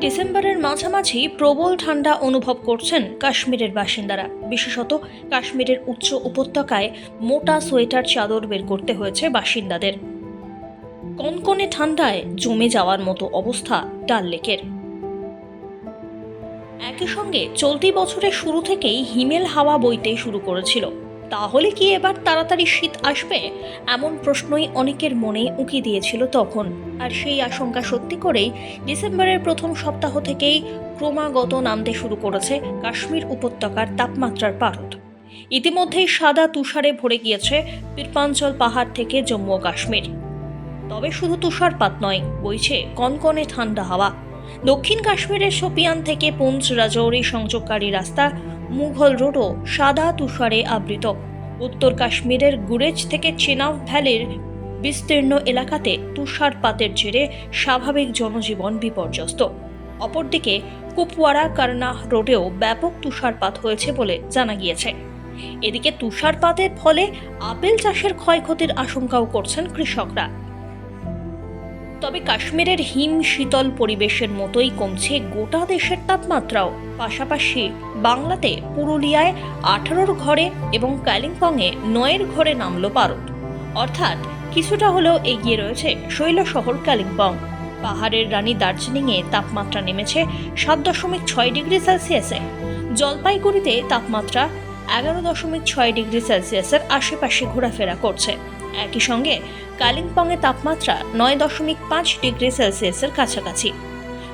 ডিসেম্বরের মাঝামাঝি প্রবল ঠান্ডা অনুভব করছেন কাশ্মীরের বাসিন্দারা। বিশেষত কাশ্মীরের উচ্চ উপত্যকায় মোটা সোয়েটার চাদর বের করতে হয়েছে বাসিন্দাদের। কনকনে ঠান্ডায় জমে যাওয়ার মতো অবস্থা ডাল লেকের। একই সঙ্গে চলতি বছরের শুরু থেকেই হিমেল হাওয়া বইতে শুরু করেছিল। তাহলে কি এবার তাড়াতাড়ি শীত আসবে? এমন প্রশ্নই অনেকের মনে উঁকি দিয়েছিল তখন। আর সেই আশঙ্কা সত্যি করেই ডিসেম্বরের প্রথম সপ্তাহ থেকেই ক্রমাগত নামতে শুরু করেছে কাশ্মীর উপত্যকার তাপমাত্রার পারদ। ইতিমধ্যেই সাদা তুষারে ভরে গিয়েছে পীরপাঞ্চল পাহাড় থেকে জম্মু কাশ্মীর। তবে শুধু তুষারপাত নয়, বইছে কনকনে ঠান্ডা হাওয়া। দক্ষিণ কাশ্মীরের সোপিয়ান থেকে পুঞ্চ রাজৌরি সংযোগকারী রাস্তা মুঘল রোডও সাদা তুষারে আবৃত। উত্তর কাশ্মীরের গুরেজ থেকে চেনাব ভ্যালির বিস্তীর্ণ এলাকাতে তুষারপাতের জেরে স্বাভাবিক জনজীবন বিপর্যস্ত। অপরদিকে, কুপওয়ারা কারনাহ রোডেও ব্যাপক তুষারপাত হয়েছে বলে জানা গিয়েছে। এদিকে তুষারপাতের ফলে আপেল চাষের ক্ষয়ক্ষতির আশঙ্কাও করছেন কৃষকরা। তবে কাশ্মীরের হিম শীতল পরিবেশের মতোই কমছে গোটা দেশের তাপমাত্রাও। পাশাপাশি বাংলাতে পুরুলিয়ায় আঠারোর ঘরে এবং কালিম্পংয়ে নয়ের ঘরে নামল পারদ। অর্থাৎ কিছুটা হলেও এগিয়ে রয়েছে শৈল শহর কালিম্পং। পাহাড়ের রানী দার্জিলিংয়ে তাপমাত্রা নেমেছে সাত দশমিক ছয় ডিগ্রি সেলসিয়াসে। জলপাইগুড়িতে তাপমাত্রা এগারো দশমিক ছয় ডিগ্রি সেলসিয়াসের আশেপাশে ঘোরাফেরা করছে। একই সঙ্গে কালিম্পংয়ে তাপমাত্রা নয় দশমিক পাঁচ ডিগ্রি সেলসিয়াসের কাছাকাছি।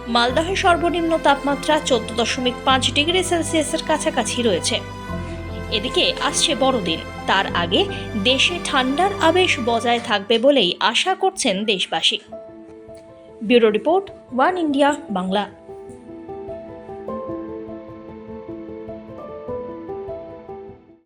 মালদহে সর্বনিম্ন তাপমাত্রা চোদ্দ দশমিক পাঁচ ডিগ্রি সেলসিয়াসের কাছাকাছি রয়েছে। এদিকে আসছে বড়দিন। তার আগে দেশে ঠান্ডার আবেশ বজায় থাকবে বলেই আশা করছেন দেশবাসী। Bureau report one India, Bangla.